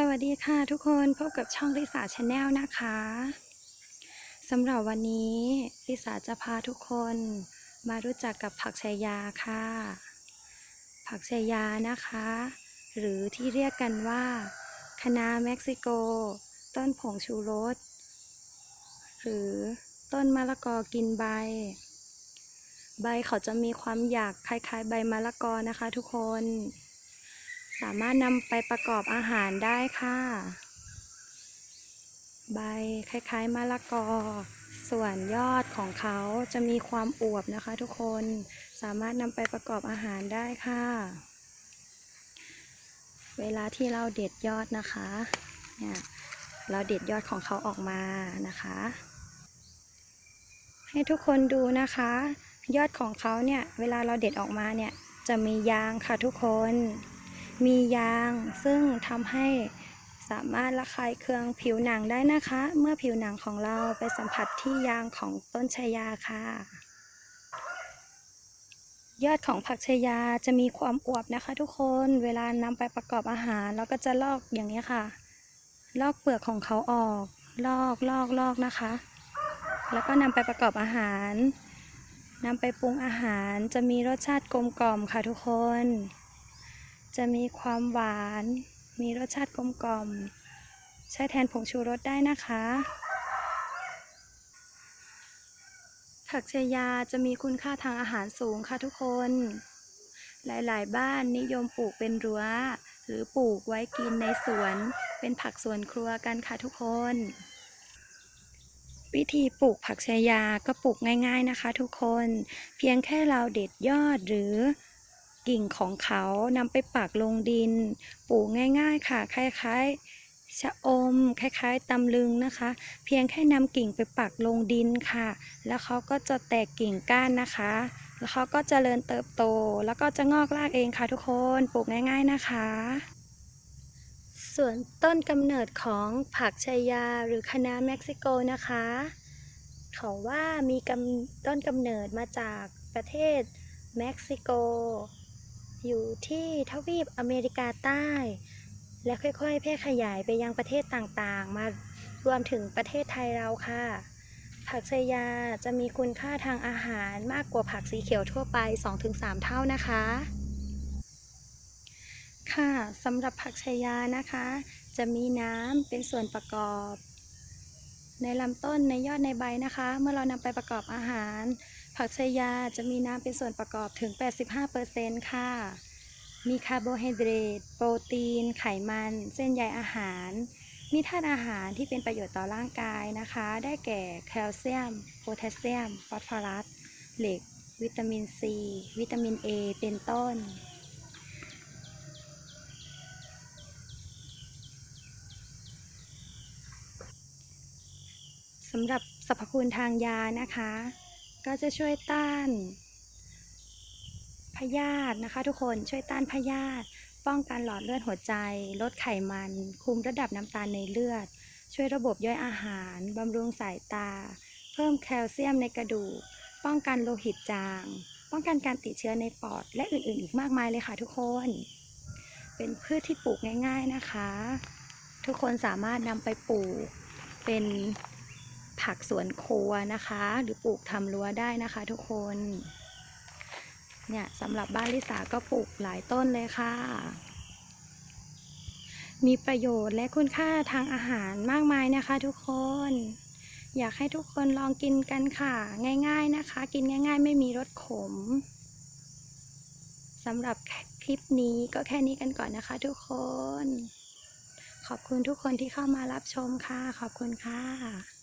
สวัสดีค่ะทุกคนพบกับช่องลิสาชาแนลนะคะสำหรับวันนี้ลิสาจะพาทุกคนมารู้จักกับผักชายาค่ะ ผักชายานะคะ หรือที่เรียกกันว่าคะนาเม็กซิโก ต้นผงชูรส หรือต้นมะละกอกินใบ ใบเขาจะมีความหยากคล้ายๆ ใบมะละกอนะคะทุกคน สามารถนำไปประกอบอาหารได้ค่ะ ใบคล้ายๆมะละกอ ส่วนยอดของเขาจะมีความอวบนะคะ ทุกคนสามารถนำไปประกอบอาหารได้ค่ะ เวลาที่เราเด็ดยอดนะคะเนี่ยเราเด็ดยอดของเขาออกมานะคะ ให้ทุกคนดูนะคะ ยอดของเขาเนี่ยเวลาเราเด็ดออกมาเนี่ยจะมียางค่ะทุกคน มียาง ซึ่งทำให้สามารถระคายเคืองผิวหนังได้นะคะ เมื่อผิวหนังของเราไปสัมผัสที่ยางของต้นชายาค่ะ ยอดของผักชายาจะมีความอวบนะคะ ทุกคนเวลานำไปประกอบอาหารเราก็จะลอกอย่างนี้ค่ะ ลอกเปลือกของเขาออก ลอกลอกลอกนะคะ แล้วก็นำไปประกอบอาหารนำไปปรุงอาหารจะมีรสชาติกลมกล่อมค่ะทุกคน จะมีความหวาน มีรสชาติกลมกล่อม ใช้แทนผงชูรสได้นะคะ ผักชายาจะมีคุณค่าทางอาหารสูงค่ะทุกคน หลายๆ บ้านนิยมปลูกเป็นรั้ว หรือปลูกไว้กินในสวน เป็นผักสวนครัวกันค่ะทุกคน วิธีปลูกผักชายาก็ปลูกง่าย ๆนะคะ ทุกคน เพียงแค่เราเด็ดยอดหรือ กิ่งของเขานำไปปักลงดิน ปลูกง่าย ๆ ค่ะ คล้ายๆชะอม คล้ายๆตำลึงนะคะ เพียงแค่นำกิ่งไปปักลงดินค่ะ แล้วเขาก็จะแตกกิ่งก้านนะคะ แล้วเขาก็จเจริญเติบโต แล้วก็จะงอกรากเองค่ะทุกคนปลูกง่าย ๆนะคะ ส่วนต้นกำเนิดของผักชายาหรือคะน้าเม็กซิโกนะคะเขาว่ามีต้นกำเนิดมาจากประเทศเม็กซิโก อยู่ที่ทวีปอเมริกาใต้ และค่อยๆ แพร่ขยายไปยังประเทศต่างๆ มารวมถึงประเทศไทยเราค่ะ ผักชายาจะมีคุณค่าทางอาหารมากกว่าผักสีเขียวทั่วไป 2-3 เท่านะคะ ค่ะสำหรับผักชายานะคะ จะมีน้ำเป็นส่วนประกอบ ในลำต้นในยอดในใบนะคะ เมื่อเรานำไปประกอบอาหาร ผักชายาจะมีน้ำเป็นส่วนประกอบถึง 85%ค่ะ มีคาร์โบไฮเดรต โปรตีน ไขมัน เส้นใยอาหาร มีธาตุอาหารที่เป็นประโยชน์ต่อร่างกายนะคะ ได้แก่แคลเซียม โพแทสเซียม ฟอสฟอรัส เหล็ก วิตามินซี วิตามิน A เป็นต้นสำหรับสรรพคุณทางยานะคะ ก็จะช่วยต้านพยาธินะคะทุกคนช่วยต้านพยาธิป้องกันหลอดเลือดหัวใจ ลดไขมัน คุมระดับน้ำตาลในเลือด ช่วยระบบย่อยอาหารบำรุงสายตา เพิ่มแคลเซียมในกระดูก ป้องกันโลหิตจาง ป้องกันการติดเชื้อในปอด และอื่นๆ อีกมากมายเลยค่ะทุกคน เป็นพืชที่ปลูกง่าย ๆนะคะ ทุกคนสามารถนำไปปลูกเป็น ผักสวนครัวนะคะ หรือปลูกทำรั้วได้นะคะทุกคน เนี่ยสำหรับบ้านลิสาก็ปลูกหลายต้นเลยค่ะ มีประโยชน์และคุณค่าทางอาหารมากมายนะคะ ทุกคน อยากให้ทุกคนลองกินกันค่ะ ง่าย ๆนะคะ กินง่าย ๆ ไม่มีรสขมสำหรับคลิปนี้ก็แค่นี้กันก่อนนะคะ ทุกคน ขอบคุณทุกคนที่เข้ามารับชมค่ะ ขอบคุณค่ะ